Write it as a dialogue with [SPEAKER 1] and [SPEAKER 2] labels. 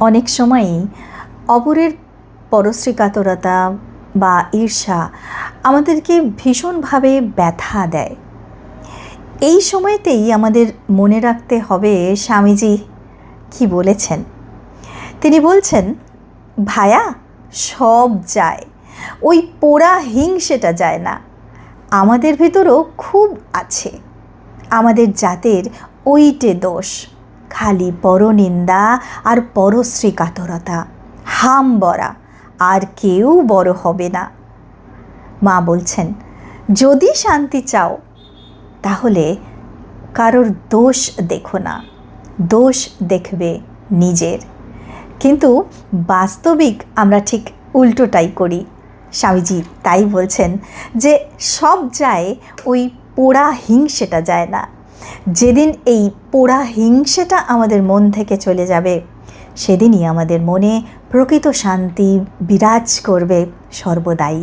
[SPEAKER 1] অনেক সময়ই অপরের পরশ্রীকাতরতা বা ঈর্ষা আমাদেরকে ভীষণভাবে ব্যথা দেয়। এই সময়তেই আমাদের মনে রাখতে হবে, স্বামীজি কি বলেছেন? তিনি বলছেন, ভায়া, সব যায়। ওই পোড়া হিংসেটা যায় না। আমাদের ভেতরও খুব আছে। আমাদের জাতের ওইটে দোষ। খালি পরনিন্দা আর পরশ্রী কাতরতা। হাম বরা, আর কেউ বড় হবে না। মা বলছেন, যদি শান্তি চাও, তাহলে কারোর দোষ দেখো না। দোষ দেখবে নিজের। কিন্তু বাস্তবিক আমরা ঠিক উল্টোটাই করি। স্বামীজি তাই বলছেন যে, সব যায় ওই পোড়া হিংসেটা যায় না। যেদিন এই পোড়া হিংসেটা আমাদের মন থেকে চলে যাবে, সেদিনই আমাদের মনে প্রকৃত শান্তি বিরাজ করবে সর্বদাই।